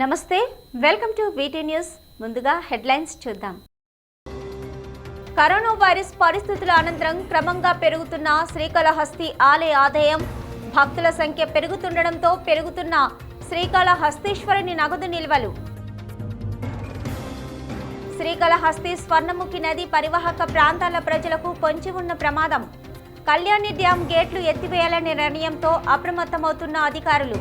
నమస్తే welcome to VT news. ముందుగా headlines చూద్దాం. కరోనా వైరస్ పరిస్థితుల అనంతరం క్రమంగా పెరుగుతున్న శ్రీకాళహస్తి ఆలయ ఆదాయం భక్తుల సంఖ్య పెరుగుతుండటంతో పెరుగుతున్న శ్రీకాళహస్తీశ్వరుని నగదు నిల్వలు. శ్రీకాళహస్తి స్వర్ణముఖి నది పరివాహక ప్రాంతాల ప్రజలకు పొంచి ఉన్న ప్రమాదం. కళ్యాణి డ్యాం గేట్లు ఎత్తివేయాలనే నిర్ణయంతో అప్రమత్తమవుతున్న అధికారులు.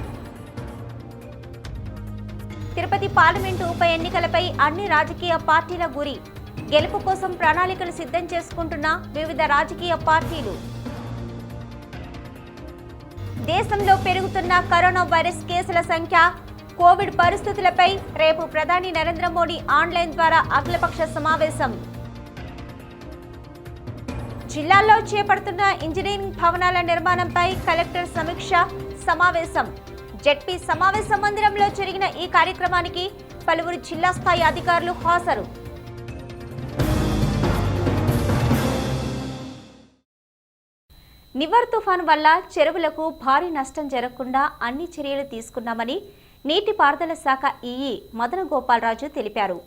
తిరుపతి పార్లమెంటు ఉప ఎన్నికలపై అన్ని రాజకీయ పార్టీల గురి. గెలుపు కోసం ప్రణాళికలు సిద్ధం చేసుకుంటున్న వివిధ రాజకీయ పార్టీలు. దేశంలో పెరుగుతున్న కరోనా వైరస్ కేసుల సంఖ్య కోవిడ్ పరిస్థితులపై రేపు ప్రధాని నరేంద్ర మోడీ ఆన్లైన్ ద్వారా అఖిలపక్ష సమావేశం. జిల్లాల్లో చేపడుతున్న ఇంజనీరింగ్ భవనాల నిర్మాణంపై కలెక్టర్ సమీక్ష సమావేశం. జెడ్పీ సమావేశ మందిరంలో జరిగిన ఈ కార్యక్రమానికి పలువురు జిల్లా స్థాయి అధికారులు హాజరు. నివర్ తుఫాన్ వల్ల చెరువులకు భారీ నష్టం జరగకుండా అన్ని చర్యలు తీసుకున్నామని నీటిపారుదల శాఖ ఈఈ మదన గోపాలరాజు తెలిపారు.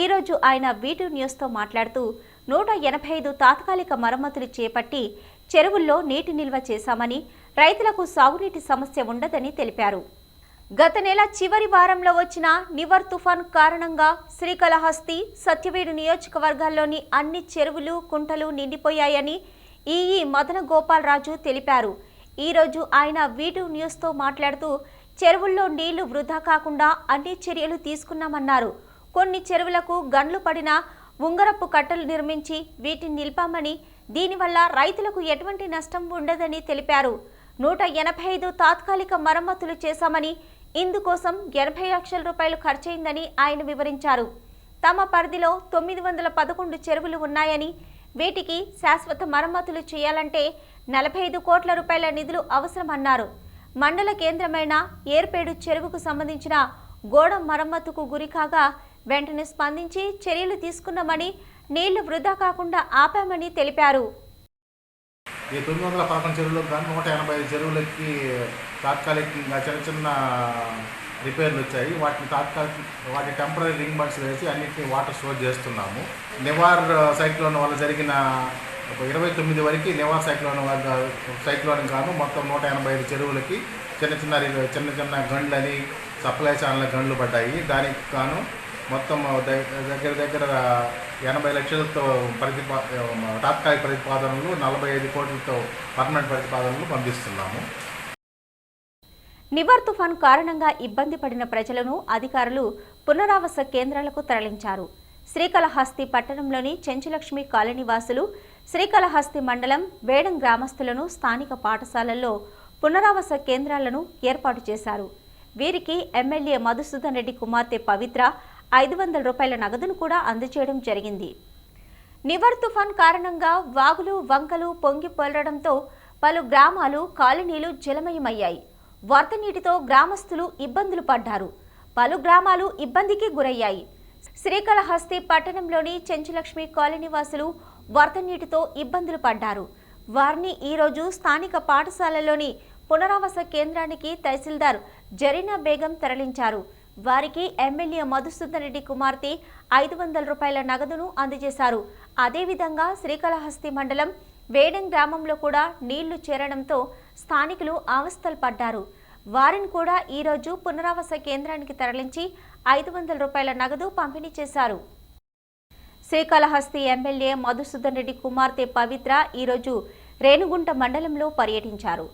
ఈ రోజు ఆయన వీటూ న్యూస్తో మాట్లాడుతూ నూట ఎనభై ఐదు తాత్కాలిక మరమ్మతులు చేపట్టి చెరువుల్లో నీటి నిల్వ చేశామని రైతులకు సాగునీటి సమస్య ఉండదని తెలిపారు. గత నెల చివరి వారంలో వచ్చిన నివర్ తుఫాన్ కారణంగా శ్రీకాళహస్తి సత్యవేడు నియోజకవర్గాల్లోని అన్ని చెరువులు కుంటలు నిండిపోయాయని ఈఈ మదన గోపాలరాజు తెలిపారు. ఈరోజు ఆయన వీటూ న్యూస్తో మాట్లాడుతూ చెరువుల్లో నీళ్ళు వృధా కాకుండా అన్ని చర్యలు తీసుకున్నామన్నారు. కొన్ని చెరువులకు గండ్లు పడిన ఉంగరపు కట్టలు నిర్మించి వీటిని నిలిపామని దీనివల్ల రైతులకు ఎటువంటి నష్టం ఉండదని తెలిపారు. నూట ఎనభై ఐదు తాత్కాలిక మరమ్మతులు చేశామని ఇందుకోసం ఎనభై లక్షల రూపాయలు ఖర్చయిందని ఆయన వివరించారు. తమ పరిధిలో తొమ్మిది వందల పదకొండు చెరువులు ఉన్నాయని వీటికి శాశ్వత మరమ్మతులు చేయాలంటే నలభై ఐదు కోట్ల రూపాయల నిధులు అవసరమన్నారు. మండల కేంద్రమైన ఏర్పేడు చెరువుకు సంబంధించిన గోడ మరమ్మతుకు గురికాగా వెంటనే స్పందించి చర్యలు తీసుకున్నామని నీళ్ళు వృధా కాకుండా ఆపామని తెలిపారు. ఈ తొమ్మిది వందల పదకొండు చెరువులకు కానీ నూట ఎనభై ఐదు చెరువులకి తాత్కాలికంగా చిన్న చిన్న రిపేర్లు వచ్చాయి. వాటిని తాత్కాలిక వాటి టెంపరీ రింగ్ బండ్స్ వేసి అన్నింటినీ వాటర్ స్టోర్ చేస్తున్నాము. నివార్ సైక్లోన్ వల్ల జరిగిన ఒక ఇరవై తొమ్మిది వరకు నివార్ సైక్లోన్ వల్ల సైక్లోన్ కాను మొత్తం నూట ఎనభై ఐదు చెరువులకి చిన్న చిన్న రి- చిన్న చిన్న గండ్లని సప్లై ఛానల్ గండ్లు పడ్డాయి. దానికి గాను మొత్తం దగ్గర దగ్గర ఎనభై లక్షలతో ప్రతిపా తాత్కాలిక ప్రతిపాదనలు నలభై ఐదు కోట్లతో పర్మనెంట్ ప్రతిపాదనలు పంపిస్తున్నాము. నివర్ తుఫాన్ కారణంగా ఇబ్బంది పడిన ప్రజలను అధికారులు పునరావాస కేంద్రాలకు తరలించారు. శ్రీకాళహస్తి పట్టణంలోని చెంచులక్ష్మి కాలనీ వాసులు శ్రీకాళహస్తి మండలం వేడం గ్రామస్తులను స్థానిక పాఠశాలల్లో పునరావాస కేంద్రాలను ఏర్పాటు చేశారు. వీరికి ఎమ్మెల్యే మధుసూదన్ రెడ్డి కుమార్తె పవిత్ర ఐదు వందల రూపాయల నగదును కూడా అందజేయడం జరిగింది. నివర్ తుఫాన్ కారణంగా వాగులు వంకలు పొంగి పొలడంతో పలు గ్రామాలు కాలనీలు జలమయమయ్యాయి. వరద నీటితో గ్రామస్తులు ఇబ్బందులు పడ్డారు. పలు గ్రామాలు ఇబ్బందికి గురయ్యాయి. శ్రీకాళహస్తి పట్టణంలోని చెంచులక్ష్మి కాలనీ వాసులు వరద నీటితో ఇబ్బందులు పడ్డారు. వారిని ఈరోజు స్థానిక పాఠశాలలోని పునరావాస కేంద్రానికి తహసీల్దార్ జరీనా బేగం తరలించారు. వారికి ఎమ్మెల్యే మధుసూదన్ రెడ్డి కుమార్తె ఐదు వందల రూపాయల నగదును అందజేశారు. అదేవిధంగా శ్రీకాళహస్తి మండలం వేడం గ్రామంలో కూడా నీళ్ళు చేరడంతో స్థానికులు అవస్థలు పడ్డారు. వారిని కూడా ఈరోజు పునరావాస కేంద్రానికి తరలించి ఐదు వందల రూపాయల నగదు పంపిణీ చేశారు. శ్రీకాళహస్తి ఎమ్మెల్యే మధుసూదన్ రెడ్డి కుమార్తె పవిత్ర ఈరోజు రేణుగుంట మండలంలో పర్యటించారు.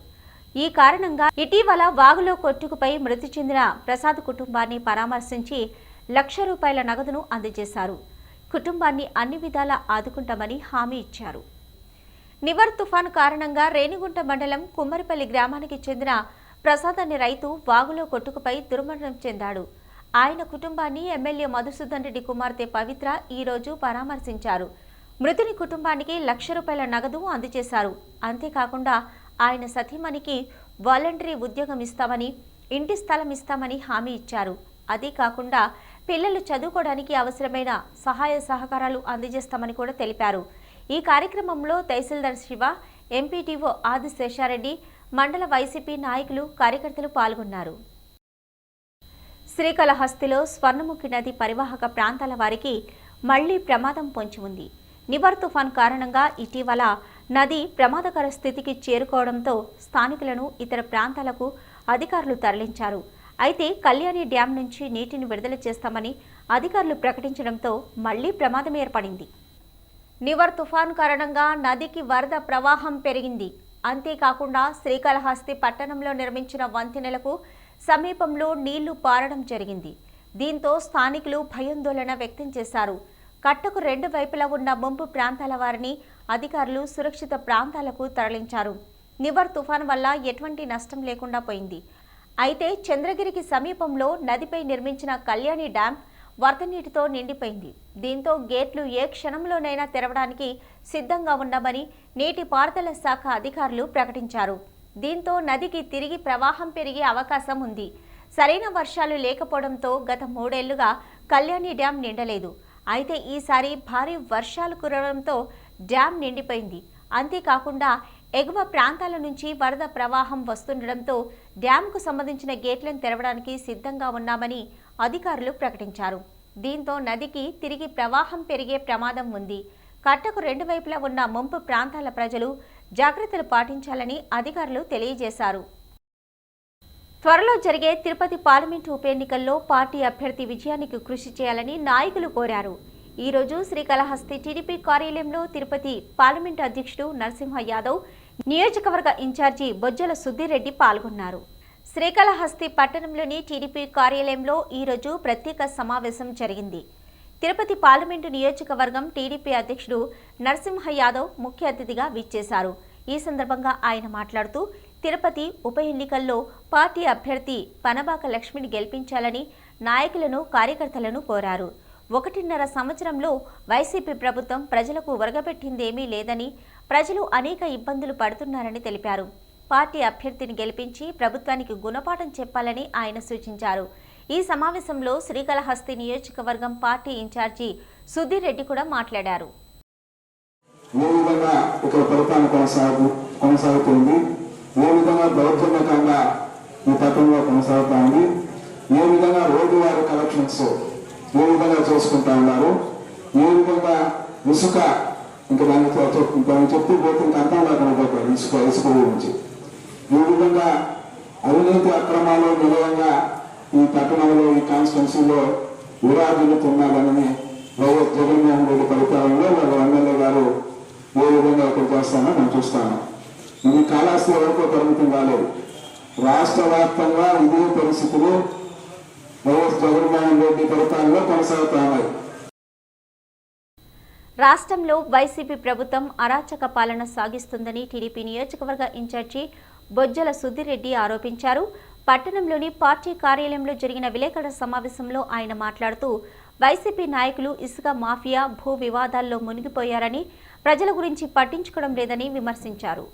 ఈ కారణంగా ఇటీవల వాగులో కొట్టుకుపై మృతి చెందిన ప్రసాద్ కుటుంబాన్ని పరామర్శించి లక్ష రూపాయల నగదును అందజేశారు. కుటుంబాన్ని అన్ని విధాలా ఆదుకుంటామని హామీ ఇచ్చారు. నివర్ తుఫాన్ కారణంగా రేణిగుంట మండలం కుమ్మరిపల్లి గ్రామానికి చెందిన ప్రసాద్ అనే రైతు వాగులో కొట్టుకుపై దుర్మరణం చెందాడు. ఆయన కుటుంబాన్ని ఎమ్మెల్యే మధుసూదన్ రెడ్డి కుమార్తె పవిత్ర ఈ రోజు పరామర్శించారు. మృతుని కుటుంబానికి లక్ష రూపాయల నగదు అందజేశారు. అంతేకాకుండా ఆయన సతీమణికి వాలంటరీ ఉద్యోగం ఇస్తామని ఇంటి స్థలం ఇస్తామని హామీ ఇచ్చారు. అదే కాకుండా పిల్లలు చదువుకోవడానికి అవసరమైన సహాయ సహకారాలు అందజేస్తామని కూడా తెలిపారు. ఈ కార్యక్రమంలో తహసీల్దార్ శివ ఎంపీటీఓ ఆది శేషారెడ్డి మండల వైసీపీ నాయకులు కార్యకర్తలు పాల్గొన్నారు. శ్రీకాళహస్తిలో స్వర్ణముఖి నది పరివాహక ప్రాంతాల వారికి మళ్ళీ ప్రమాదం పొంచి ఉంది. నివర్ తుఫాన్ కారణంగా ఇటీవల నది ప్రమాదకర స్థితికి చేరుకోవడంతో స్థానికులను ఇతర ప్రాంతాలకు అధికారులు తరలించారు. అయితే కళ్యాణి డ్యాం నుంచి నీటిని విడుదల చేస్తామని అధికారులు ప్రకటించడంతో మళ్ళీ ప్రమాదం ఏర్పడింది. నివర్ తుఫాన్ కారణంగా నదికి వరద ప్రవాహం పెరిగింది. అంతేకాకుండా శ్రీకాళహస్తి పట్టణంలో నిర్మించిన వంతెనలకు సమీపంలో నీళ్ళు పారడం జరిగింది. దీంతో స్థానికులు భయాందోళన వ్యక్తం చేశారు. కట్టకు రెండు వైపులా ఉన్న ముంపు ప్రాంతాల వారిని అధికారులు సురక్షిత ప్రాంతాలకు తరలించారు. నివర్ తుఫాన్ వల్ల ఎటువంటి నష్టం లేకుండా పోయింది. అయితే చంద్రగిరికి సమీపంలో నదిపై నిర్మించిన కళ్యాణి డ్యాం వరద నీటితో నిండిపోయింది. దీంతో గేట్లు ఏ క్షణంలోనైనా తెరవడానికి సిద్ధంగా ఉన్నామని నీటిపారుదల శాఖ అధికారులు ప్రకటించారు. దీంతో నదికి తిరిగి ప్రవాహం పెరిగే అవకాశం ఉంది. సరైన వర్షాలు లేకపోవడంతో గత మూడేళ్ళుగా కళ్యాణి డ్యాం నిండలేదు. అయితే ఈసారి భారీ వర్షాలు కురవడంతో డ్యాం నిండిపోయింది. అంతేకాకుండా ఎగువ ప్రాంతాల నుంచి వరద ప్రవాహం వస్తుండటంతో డ్యాంకు సంబంధించిన గేట్లను తెరవడానికి సిద్ధంగా ఉన్నామని అధికారులు ప్రకటించారు. దీంతో నదికి తిరిగి ప్రవాహం పెరిగే ప్రమాదం ఉంది. కట్టకు రెండు వైపులా ఉన్న ముంపు ప్రాంతాల ప్రజలు జాగ్రత్తలు పాటించాలని అధికారులు తెలియజేశారు. త్వరలో జరిగే తిరుపతి పార్లమెంటు ఉప ఎన్నికల్లో పార్టీ అభ్యర్థి విజయానికి కృషి చేయాలని నాయకులు కోరారు. ఈ రోజు శ్రీకాళహస్తి టీడీపీ కార్యాలయంలో తిరుపతి పార్లమెంటు అధ్యక్షుడు నరసింహ యాదవ్ నియోజకవర్గ ఇన్ఛార్జి బొజ్జల సుద్దిరెడ్డి పాల్గొన్నారు. శ్రీకాళహస్తి పట్టణంలోని టీడీపీ కార్యాలయంలో ఈ రోజు ప్రత్యేక సమావేశం జరిగింది. తిరుపతి పార్లమెంటు నియోజకవర్గం టీడీపీ అధ్యక్షుడు నరసింహ యాదవ్ ముఖ్య అతిథిగా విచ్చేశారు. ఈ సందర్భంగా ఆయన మాట్లాడుతూ తిరుపతి ఉప ఎన్నికల్లో పార్టీ అభ్యర్థి పనబాక లక్ష్మిని గెలిపించాలని నాయకులను కార్యకర్తలను కోరారు. ఒకటిన్నర సంవత్సరంలో వైసీపీ ప్రభుత్వం ప్రజలకు ఒరగబెట్టిందేమీ లేదని ప్రజలు అనేక ఇబ్బందులు పడుతున్నారని తెలిపారు. పార్టీ అభ్యర్థిని గెలిపించి ప్రభుత్వానికి గుణపాఠం చెప్పాలని ఆయన సూచించారు. ఈ సమావేశంలో శ్రీకాళహస్తి నియోజకవర్గం పార్టీ ఇన్ఛార్జి సుధీర్ రెడ్డి కూడా మాట్లాడారు. ఏ విధంగా ఇక్కడ పరిపాలన కొనసాగు కొనసాగుతుంది. ఏ విధంగా దౌర్జన్యకంగా ఈ పట్టణంలో కొనసాగుతుంది. ఏ విధంగా రోజువారీ కలెక్షన్స్ ఏ విధంగా చూసుకుంటా ఉన్నారు? ఏ విధంగా ఇసుక ఇంకా దాన్ని దాన్ని చెప్తూ పోతే ఇంకా అంతా లేకుండా పోతారు ఇసుక ఇసుక గురించి. ఈ విధంగా అవినీతి అక్రమాలు నిలయంగా ఈ పట్టణంలో ఈ కాన్స్టిట్యున్సీలో విరాజిల్లుతున్నారని వైఎస్ జగన్మోహన్ రెడ్డి పరిపాలనలో వాళ్ళ ఎమ్మెల్యే గారు ఏ విధంగా ఇక్కడ చేస్తానో నేను చూస్తాను ఇది కాలాస్తి వరకు పరిమితం కాలేదు. రాష్ట్ర వ్యాప్తంగా ఇదే పరిస్థితులు వైఎస్ జగన్మోహన్ రెడ్డి పరిపాలనలో కొనసాగుతా రాష్ట్రంలో వైసీపీ ప్రభుత్వం అరాచక పాలన సాగిస్తుందని టీడీపీ నియోజకవర్గ ఇన్ఛార్జి బొజ్జల సుధీరెడ్డి ఆరోపించారు. పట్టణంలోని పార్టీ కార్యాలయంలో జరిగిన విలేకరుల సమావేశంలో ఆయన మాట్లాడుతూ వైసీపీ నాయకులు ఇసుక మాఫియా భూ వివాదాల్లో మునిగిపోయారని ప్రజల గురించి పట్టించుకోవడం లేదని విమర్శించారు.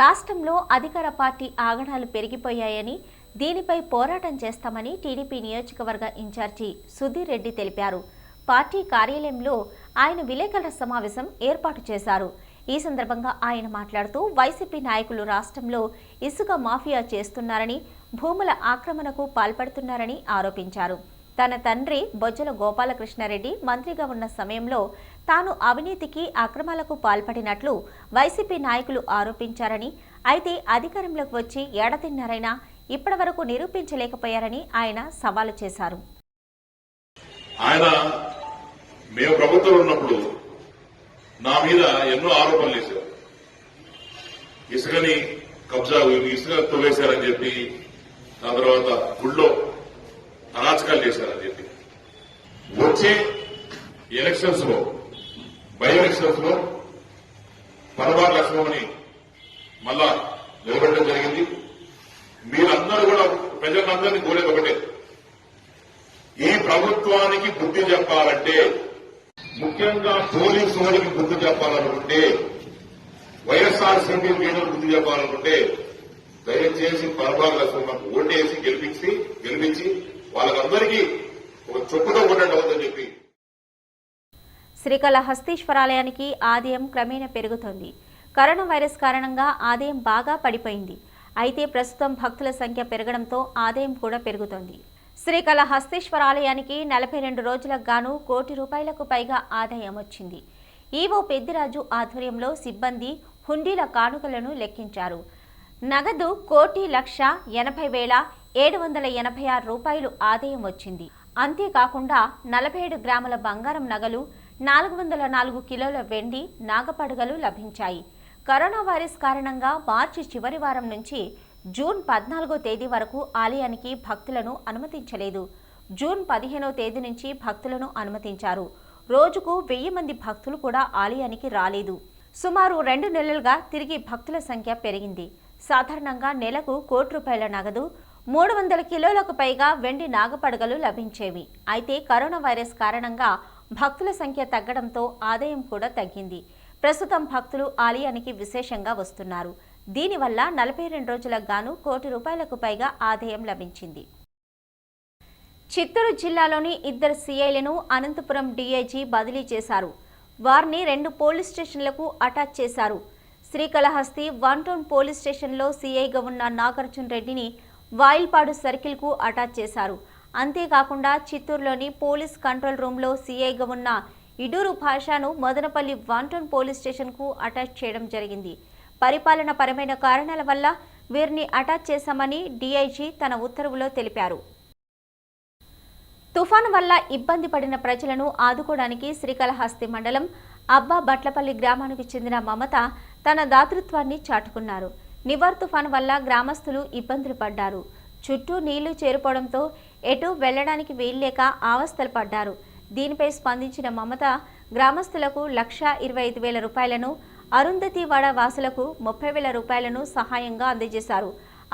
రాష్ట్రంలో అధికార పార్టీ ఆగడాలు పెరిగిపోయాయని దీనిపై పోరాటం చేస్తామని టీడీపీ నియోజకవర్గ ఇన్ఛార్జి సుధీర్ రెడ్డి తెలిపారు. పార్టీ కార్యాలయంలో ఆయన విలేకరుల సమావేశం ఏర్పాటు చేశారు. ఈ సందర్భంగా ఆయన మాట్లాడుతూ వైసీపీ నాయకులు రాష్ట్రంలో ఇసుక మాఫియా చేస్తున్నారని భూముల ఆక్రమణకు పాల్పడుతున్నారని ఆరోపించారు. తన తండ్రి బొజ్జల గోపాలకృష్ణారెడ్డి మంత్రిగా ఉన్న సమయంలో తాను అవినీతికి అక్రమాలకు పాల్పడినట్లు వైసీపీ నాయకులు ఆరోపించారని అయితే అధికారంలోకి వచ్చి ఏడాదిన్నరైనా ఇప్పటివరకు నిరూపించలేకపోయారని ఆయన సవాలు చేశారు. ఆయన మేము ప్రభుత్వం ఉన్నప్పుడు నా మీద ఎన్నో ఆరోపణలు చేశారు ఇసుకని కబ్జా ఇసుక తవ్వేశారని చెప్పి దాని తర్వాత గుళ్ళో అరాచకాలు చేశారని చెప్పి. వచ్చే ఎలక్షన్స్లో బై ఎలక్షన్స్లో పరబార్ లక్ష్మణని మళ్ళా నిలబెట్టడం జరిగింది. మీరందరూ కూడా ప్రజలందరినీ కోరేది ఒకటే. ఈ ప్రభుత్వానికి బుద్ధి చెప్పాలంటే ముఖ్యంగా పోలీసు వాళ్ళకి బుద్ధి చెప్పాలనుకుంటే వైఎస్ఆర్ సిపి లీడర్ బుద్ధి చెప్పాలనుకుంటే దయచేసి పరభాగ లక్ష్మణ్ ఓటేసి గెలిపించి గెలిపించి వాళ్ళకందరికీ ఒక చొప్పుతో ఓటండి అవుతుందని చెప్పి. శ్రీకాళహస్తీశ్వరాలయానికి ఆదాయం క్రమేణా పెరుగుతోంది. కరోనా వైరస్ కారణంగా ఆదాయం బాగా పడిపోయింది. అయితే ప్రస్తుతం భక్తుల సంఖ్య పెరగడంతో ఆదాయం కూడా పెరుగుతోంది. శ్రీకాళహస్తీశ్వర ఆలయానికి నలభై రెండు రోజులకు గాను కోటి రూపాయలకు పైగా ఆదాయం వచ్చింది. ఈవో పెద్దిరాజు ఆధ్వర్యంలో సిబ్బంది హుండీల కానుకలను లెక్కించారు. నగదు కోటి లక్ష ఎనభై వేల ఏడు వందల ఎనభై ఆరు రూపాయలు ఆదాయం వచ్చింది. అంతేకాకుండా నలభై ఏడు గ్రాముల బంగారం నగలు నాలుగు వందల నాలుగు కిలోల వెండి నాగపడగలు లభించాయి. కరోనా వైరస్ కారణంగా మార్చి చివరి వారం నుంచి జూన్ పద్నాలుగో తేదీ వరకు ఆలయానికి భక్తులను అనుమతించలేదు. జూన్ పదిహేనో తేదీ నుంచి భక్తులను అనుమతించారు. రోజుకు వెయ్యి మంది భక్తులు కూడా ఆలయానికి రాలేదు. సుమారు రెండు నెలలుగా తిరిగి భక్తుల సంఖ్య పెరిగింది. సాధారణంగా నెలకు కోటి రూపాయల నగదు మూడు వందల కిలోలకు పైగా వెండి నాగపడగలు లభించేవి. అయితే కరోనా వైరస్ కారణంగా భక్తుల సంఖ్య తగ్గడంతో ఆదాయం కూడా తగ్గింది. ప్రస్తుతం భక్తులు ఆలయానికి విశేషంగా వస్తున్నారు. దీనివల్ల నలభై రెండు రోజులకు గాను కోటి రూపాయలకు పైగా ఆదాయం లభించింది. చిత్తూరు జిల్లాలోని ఇద్దరు సీఐలను అనంతపురం డీఐజీ బదిలీ చేశారు. వారిని రెండు పోలీస్ స్టేషన్లకు అటాచ్ చేశారు. శ్రీకాళహస్తి వన్ టౌన్ పోలీస్ స్టేషన్లో సీఐగా ఉన్న నాగార్జున రెడ్డిని వాయిల్పాడు సర్కిల్కు అటాచ్ చేశారు. అంతేకాకుండా చిత్తూరులోని పోలీస్ కంట్రోల్ రూమ్లో సీఐగా ఉన్న ఇడూరు భాషను మదనపల్లి వన్ టౌన్ పోలీస్ స్టేషన్కు అటాచ్ చేయడం జరిగింది. పరిపాలన పరమైన కారణాల వల్ల వీరిని అటాచ్ చేశామని డీఐజీ తన ఉత్తర్వులో తెలిపారు. తుఫాను వల్ల ఇబ్బంది పడిన ప్రజలను ఆదుకోవడానికి శ్రీకాళహస్తి మండలం అబ్బా బట్లపల్లి గ్రామానికి చెందిన మమత తన దాతృత్వాన్ని చాటుకున్నారు. నివర్ తుఫాను వల్ల గ్రామస్తులు ఇబ్బందులు పడ్డారు. చుట్టూ నీళ్ళు చేరుకోవడంతో ఎటు వెళ్ళడానికి వీల్లేక ఆవస్థలు పడ్డారు. దీనిపై స్పందించిన మమత గ్రామస్తులకు లక్ష ఇరవై ఐదు వేల రూపాయలను అరుంధతివాడ వాసులకు ముప్పై వేల రూపాయలను సహాయంగా అందజేశారు.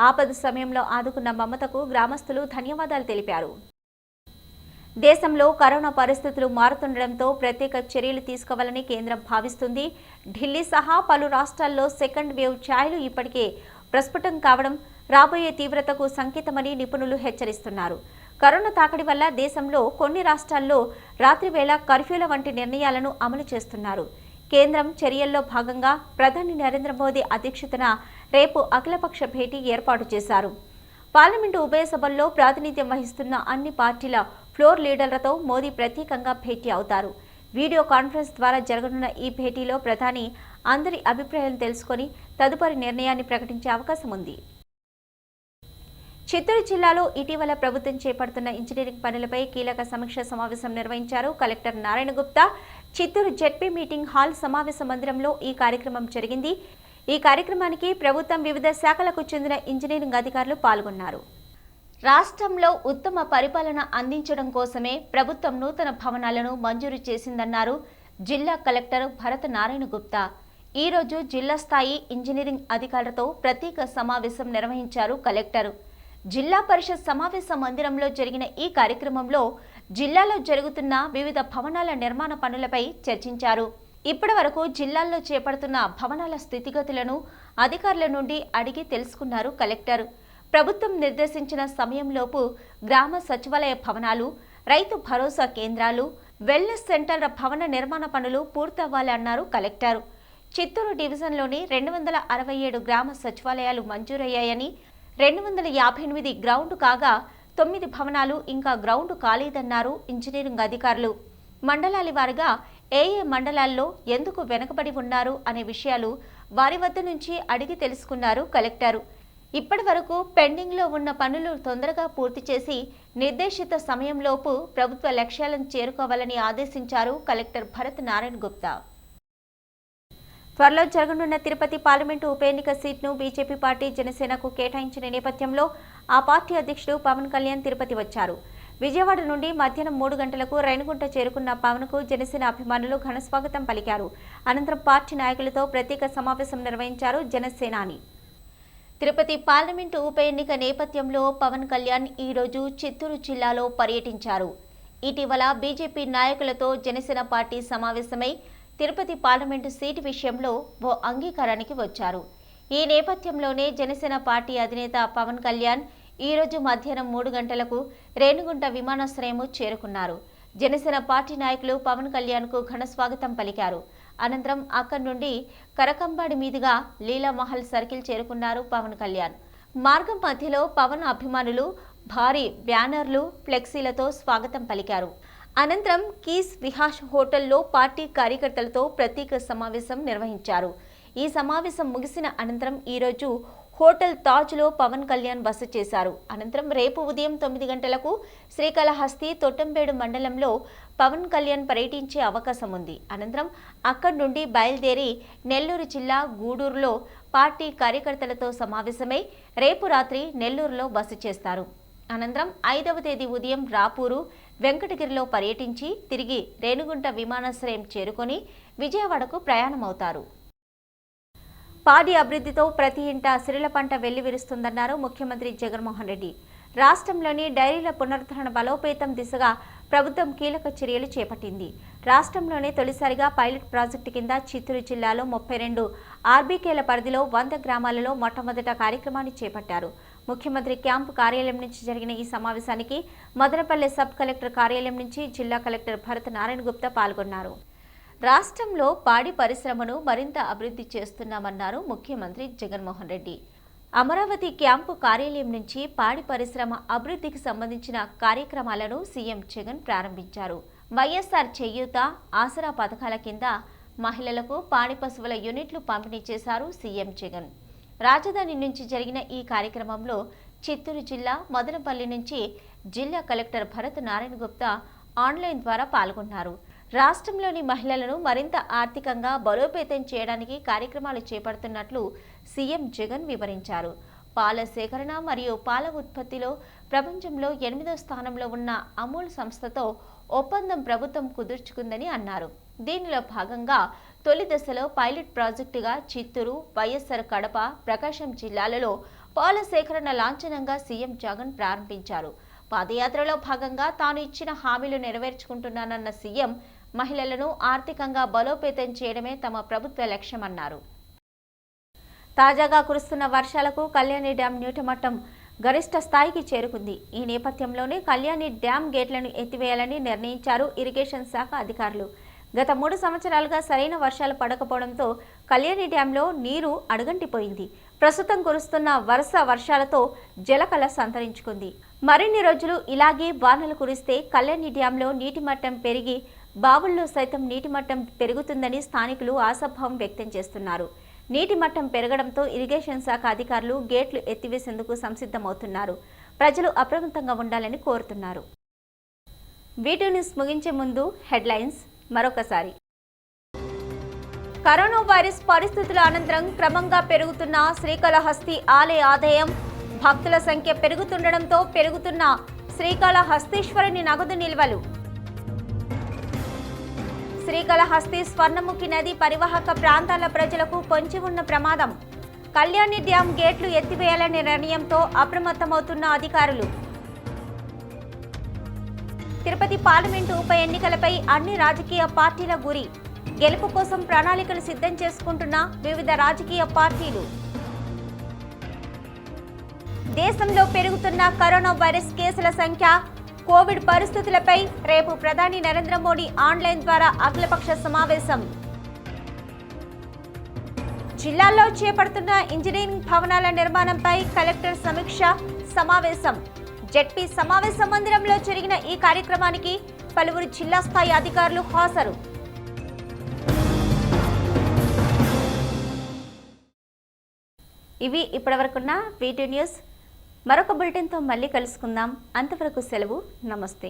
ఆపద సమయంలో ఆదుకున్న మమతకు గ్రామస్తులు ధన్యవాదాలు తెలిపారు. దేశంలో కరోనా పరిస్థితులు మారుతుండటంతో ప్రత్యేక చర్యలు తీసుకోవాలని కేంద్రం భావిస్తుంది. ఢిల్లీ సహా పలు రాష్ట్రాల్లో సెకండ్ వేవ్ ఛాయలు ఇప్పటికే ప్రస్ఫుటం కావడం రాబోయే తీవ్రతకు సంకేతమని నిపుణులు హెచ్చరిస్తున్నారు. కరోనా తాకడి వల్ల దేశంలో కొన్ని రాష్ట్రాల్లో రాత్రివేళ కర్ఫ్యూల వంటి నిర్ణయాలను అమలు చేస్తున్నారు. కేంద్రం చర్యల్లో భాగంగా ప్రధాని నరేంద్ర మోదీ అధ్యక్షతన రేపు అఖిలపక్ష భేటీ ఏర్పాటు చేశారు. పార్లమెంటు ఉభయ సభల్లో ప్రాతినిధ్యం వహిస్తున్న అన్ని పార్టీల ఫ్లోర్ లీడర్లతో మోదీ ప్రత్యేకంగా భేటీ అవుతారు. వీడియో కాన్ఫరెన్స్ ద్వారా జరగనున్న ఈ భేటీలో ప్రధాని అందరి అభిప్రాయాలను తెలుసుకొని తదుపరి నిర్ణయాన్ని ప్రకటించే అవకాశం ఉంది. చిత్తూరు జిల్లాలో ఇటీవల ప్రభుత్వం చేపడుతున్న ఇంజనీరింగ్ పనులపై కీలక సమీక్ష సమావేశం నిర్వహించారు collector Narayana Gupta. Chittoor ZP meeting hall సమావేశ మందిరంలో ఈ కార్యక్రమం జరిగింది. ఈ కార్యక్రమానికి ప్రభుత్వం వివిధ శాఖలకు చెందిన ఇంజనీరింగ్ అధికారులు పాల్గొన్నారు. రాష్ట్రంలో ఉత్తమ పరిపాలన అందించడం కోసమే ప్రభుత్వం నూతన భవనాలను మంజూరు చేసిందన్నారు జిల్లా కలెక్టర్ భరత్ నారాయణ గుప్తా. ఈ రోజు జిల్లా స్థాయి ఇంజనీరింగ్ అధికారులతో ప్రత్యేక సమావేశం నిర్వహించారు కలెక్టర్. జిల్లా పరిషత్ సమావేశ మందిరంలో జరిగిన ఈ కార్యక్రమంలో జిల్లాలో జరుగుతున్న వివిధ భవనాల నిర్మాణ పనులపై చర్చించారు. ఇప్పటి వరకు జిల్లాల్లో చేపడుతున్న భవనాల స్థితిగతులను అధికారుల నుండి అడిగి తెలుసుకున్నారు కలెక్టర్. ప్రభుత్వం నిర్దేశించిన సమయంలోపు గ్రామ సచివాలయ భవనాలు రైతు భరోసా కేంద్రాలు వెల్నెస్ సెంటర్ల భవన నిర్మాణ పనులు పూర్తవ్వాలన్నారు కలెక్టర్. చిత్తూరు డివిజన్లోని రెండు వందల అరవై ఏడు గ్రామ సచివాలయాలు మంజూరయ్యాయని రెండు వందల యాభై ఎనిమిది గ్రౌండ్ కాగా తొమ్మిది భవనాలు ఇంకా గ్రౌండ్ కాలేదన్నారు ఇంజనీరింగ్ అధికారులు. మండలాల వారిగా ఏ ఏ మండలాల్లో ఎందుకు వెనుకబడి ఉన్నారు అనే విషయాలు వారి వద్ద నుంచి అడిగి తెలుసుకున్నారు కలెక్టర్. ఇప్పటి వరకు పెండింగ్లో ఉన్న పనులు తొందరగా పూర్తి చేసి నిర్దేశిత సమయంలోపు ప్రభుత్వ లక్ష్యాలను చేరుకోవాలని ఆదేశించారు కలెక్టర్ భరత్ నారాయణ గుప్తా. త్వరలో జరగనున్న తిరుపతి పార్లమెంటు ఉప ఎన్నిక సీట్ను బీజేపీ పార్టీ జనసేనకు కేటాయించిన నేపథ్యంలో ఆ పార్టీ అధ్యక్షుడు పవన్ కళ్యాణ్ తిరుపతి వచ్చారు. విజయవాడ నుండి మధ్యాహ్నం మూడు గంటలకు రైనుగుంట చేరుకున్న పవన్కు జనసేన అభిమానులు ఘనస్వాగతం పలికారు. అనంతరం పార్టీ నాయకులతో ప్రత్యేక సమావేశం నిర్వహించారు జనసేనాని. తిరుపతి పార్లమెంటు ఉప ఎన్నిక నేపథ్యంలో పవన్ కళ్యాణ్ ఈరోజు చిత్తూరు జిల్లాలో పర్యటించారు. ఇటీవల బీజేపీ నాయకులతో జనసేన పార్టీ సమావేశమై తిరుపతి పార్లమెంటు సీటు విషయంలో ఓ అంగీకారానికి వచ్చారు. ఈ నేపథ్యంలోనే జనసేన పార్టీ అధినేత పవన్ కళ్యాణ్ ఈరోజు మధ్యాహ్నం మూడు గంటలకు రేణుగుంట విమానాశ్రయము చేరుకున్నారు. జనసేన పార్టీ నాయకులు పవన్ కళ్యాణ్కు ఘన స్వాగతం పలికారు. అనంతరం అక్కడి నుండి కరకంబాడి మీదుగా లీలామహల్ సర్కిల్ చేరుకున్నారు పవన్ కళ్యాణ్. మార్గం మధ్యలో పవన్ అభిమానులు భారీ బ్యానర్లు ఫ్లెక్సీలతో స్వాగతం పలికారు. అనంతరం కీస్ విహాష్ హోటల్లో పార్టీ కార్యకర్తలతో ప్రత్యేక సమావేశం నిర్వహించారు. ఈ సమావేశం ముగిసిన అనంతరం ఈరోజు హోటల్ తాజ్లో పవన్ కళ్యాణ్ బస చేశారు. అనంతరం రేపు ఉదయం తొమ్మిది గంటలకు శ్రీకాళహస్తి తొట్టంబేడు మండలంలో పవన్ కళ్యాణ్ పర్యటించే అవకాశం ఉంది. అనంతరం అక్కడి నుండి బయలుదేరి నెల్లూరు జిల్లా గూడూరులో పార్టీ కార్యకర్తలతో సమావేశమై రేపు రాత్రి నెల్లూరులో బస చేస్తారు. అనంతరం ఐదవ తేదీ ఉదయం రాపూరు వెంకటగిరిలో పర్యటించి తిరిగి రేణుగుంట విమానాశ్రయం చేరుకొని విజయవాడకు ప్రయాణమవుతారు. పాడి అభివృద్ధితో ప్రతి ఇంట సిరిల పంట వెల్లివిరుస్తుందన్నారు ముఖ్యమంత్రి జగన్మోహన్ రెడ్డి. రాష్ట్రంలోని డైరీల పునరుద్ధరణ బలోపేతం దిశగా ప్రభుత్వం కీలక చర్యలు చేపట్టింది. రాష్ట్రంలోనే తొలిసారిగా పైలట్ ప్రాజెక్టు కింద చిత్తూరు జిల్లాలో ముప్పై రెండు ఆర్బీకేల పరిధిలో వంద గ్రామాలలో మొట్టమొదట కార్యక్రమాన్ని చేపట్టారు. ముఖ్యమంత్రి క్యాంపు కార్యాలయం నుంచి జరిగిన ఈ సమావేశానికి మదనపల్లె సబ్ కలెక్టర్ కార్యాలయం నుంచి జిల్లా కలెక్టర్ భరత్ నారాయణ గుప్తా పాల్గొన్నారు. రాష్ట్రంలో పాడి పరిశ్రమను మరింత అభివృద్ధి చేస్తున్నామన్నారు ముఖ్యమంత్రి జగన్మోహన్ రెడ్డి. అమరావతి క్యాంపు కార్యాలయం నుంచి పాడి పరిశ్రమ అభివృద్ధికి సంబంధించిన కార్యక్రమాలను సీఎం జగన్ ప్రారంభించారు. వైఎస్ఆర్ చేయూత ఆసరా పథకాల కింద మహిళలకు పాడి పశువుల యూనిట్లు పంపిణీ చేశారు సీఎం జగన్. రాజధాని నుంచి జరిగిన ఈ కార్యక్రమంలో చిత్తూరు జిల్లా మదనపల్లి నుంచి జిల్లా కలెక్టర్ భరత్ నారాయణ గుప్తా ఆన్లైన్ ద్వారా పాల్గొన్నారు. రాష్ట్రంలోని మహిళలను మరింత ఆర్థికంగా బలోపేతం చేయడానికి కార్యక్రమాలు చేపడుతున్నట్లు సీఎం జగన్ వివరించారు. పాల సేకరణ మరియు పాల ఉత్పత్తిలో ప్రపంచంలో ఎనిమిదో స్థానంలో ఉన్న అమూల్ సంస్థతో ఒప్పందం ప్రభుత్వం కుదుర్చుకుందని అన్నారు. దీనిలో భాగంగా తొలి దశలో పైలట్ ప్రాజెక్టుగా చిత్తూరు వైఎస్ఆర్ కడప ప్రకాశం జిల్లాలలో పాల సేకరణ లాంఛనంగా సీఎం జగన్ ప్రారంభించారు. పాదయాత్రలో భాగంగా తాను ఇచ్చిన హామీలు నెరవేర్చుకుంటున్నానన్న సీఎం మహిళలను ఆర్థికంగా బలోపేతం చేయడమే తమ ప్రభుత్వ లక్ష్యమన్నారు. తాజాగా కురుస్తున్న వర్షాలకు కళ్యాణి డ్యాం న్యూటమట్టం గరిష్ట స్థాయికి చేరుకుంది. ఈ నేపథ్యంలోనే కళ్యాణి డ్యాం గేట్లను ఎత్తివేయాలని నిర్ణయించారు ఇరిగేషన్ శాఖ అధికారులు. గత మూడు సంవత్సరాలుగా సరైన వర్షాలు పడకపోవడంతో కళ్యాణి డ్యాంలో నీరు అడుగంటిపోయింది. ప్రస్తుతం కురుస్తున్న వరుస వర్షాలతో జలకళ సంతరించుకుంది. మరిన్ని రోజులు ఇలాగే వానలు కురిస్తే కళ్యాణి డ్యాంలో నీటి మట్టం పెరిగి బావుల్లో సైతం నీటి మట్టం పెరుగుతుందని స్థానికులు ఆశాభావం వ్యక్తం చేస్తున్నారు. నీటి మట్టం పెరగడంతో ఇరిగేషన్ శాఖ అధికారులు గేట్లు ఎత్తివేసేందుకు సంసిద్ధమవుతున్నారు. ప్రజలు అప్రమత్తంగా ఉండాలని కోరుతున్నారు. వీటి న్యూస్ ముగించే ముందు హెడ్లైన్స్ మరొకసారి. కరోనా వైరస్ పరిస్థితుల అనంతరం క్రమంగా పెరుగుతున్న శ్రీకాళహస్తి ఆలయ ఆదాయం భక్తుల సంఖ్య పెరుగుతుండడంతో పెరుగుతున్న శ్రీకాళహస్తీశ్వరుని నగదు నిల్వలు. శ్రీకాళహస్తి స్వర్ణముఖి నది పరివాహక ప్రాంతాల ప్రజలకు పొంచి ఉన్న ప్రమాదం. కళ్యాణి డ్యాం గేట్లు ఎత్తివేయాలనే నిర్ణయంతో అప్రమత్తమవుతున్న అధికారులు. తిరుపతి పార్లమెంటు ఉప ఎన్నికలపై అన్ని రాజకీయ పార్టీల గురి. గెలుపు కోసం ప్రణాళికలు సిద్ధం చేసుకుంటున్న వివిధ రాజకీయ పార్టీలు. దేశంలో పెరుగుతున్న కరోనా వైరస్ కేసుల సంఖ్య కోవిడ్ పరిస్థితులపై రేపు ప్రధాని నరేంద్ర మోడీ ఆన్లైన్ ద్వారా అఖిలపక్ష సమావేశం. జిల్లాల్లో చేపడుతున్న ఇంజనీరింగ్ భవనాల నిర్మాణంపై కలెక్టర్ సమీక్ష సమావేశం. జెడ్పీ సమావేశ మందిరంలో జరిగిన ఈ కార్యక్రమానికి పలువురు జిల్లా స్థాయి అధికారులు హాజరు. ఇవి ఇప్పటివరకున్న వీటి న్యూస్ మరొక బులెటిన్తో మళ్ళీ కలుసుకుందాం. అంతవరకు సెలవు. నమస్తే.